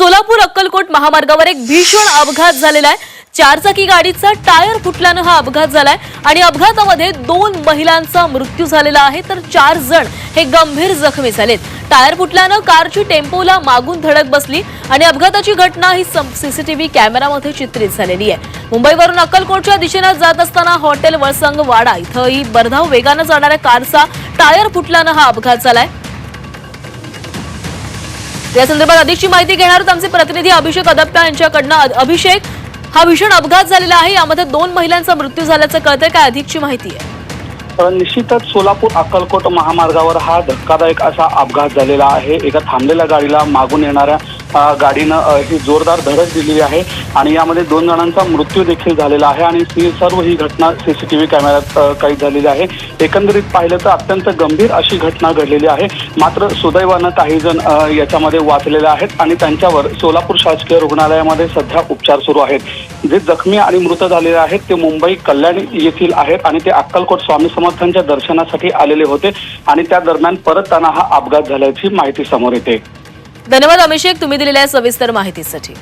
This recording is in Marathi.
सोलापूर अक्कलकोट महामार्गावर एक भीषण अपघात झालेला आहे. चारचाकी गाडीचा टायर फुटल्यानं हा अपघात झालाय आणि अपघातामध्ये दोन महिलांचा मृत्यू झालेला आहे. तर चार जण हे गंभीर जखमी झालेत. टायर फुटल्यानं कारची टेम्पोला मागून धडक बसली आणि अपघाताची घटना ही सीसीटीव्ही कॅमेरामध्ये चित्रित झालेली आहे. मुंबईवरून अक्कलकोटच्या दिशेनं जात असताना हॉटेल वळसंग वाडा इथं ही वेगानं जाणाऱ्या कारचा टायर फुटल्यानं हा अपघात झालाय. या संदर्भात अधिकची माहिती घेणार आमचे प्रतिनिधी अभिषेक अदप्पा यांच्याकडनं. अभिषेक हा भीषण अपघात झालेला आहे. यामध्ये दोन महिलांचा मृत्यू झाल्याचं कळतंय. काय अधिकची माहिती आहे? निश्चितच सोलापूर अक्कलकोट महामार्गावर हा धक्कादायक असा अपघात झालेला आहे. एका थांबलेल्या गाडीला मागून येणाऱ्या गाडीनं ही जोरदार धडक दिली आहे आणि यामध्ये दोन जणांचा मृत्यू देखील झालेला आहे आणि ही सर्व ही घटना सीसीटीव्ही कॅमेऱ्यात अ, कैद झालेली आहे. एकंदरीत पाहिलं तर अत्यंत गंभीर अशी घटना घडलेली आहे. मात्र सुदैवानं काही जण याच्यामध्ये वाचलेले आहेत आणि त्यांच्यावर सोलापूर शासकीय रुग्णालयामध्ये सध्या उपचार सुरू आहेत. जे जखमी आणि मृत झालेले आहेत ते मुंबई कल्याण येथील आहेत आणि ते अक्कलकोट स्वामी समर्थांच्या दर्शनासाठी आलेले होते आणि त्या दरम्यान परतताना हा अपघात झाल्याची माहिती समोर येते. धन्यवाद अभिषेक तुम्ही दिलेल्या सविस्तर माहितीसाठी.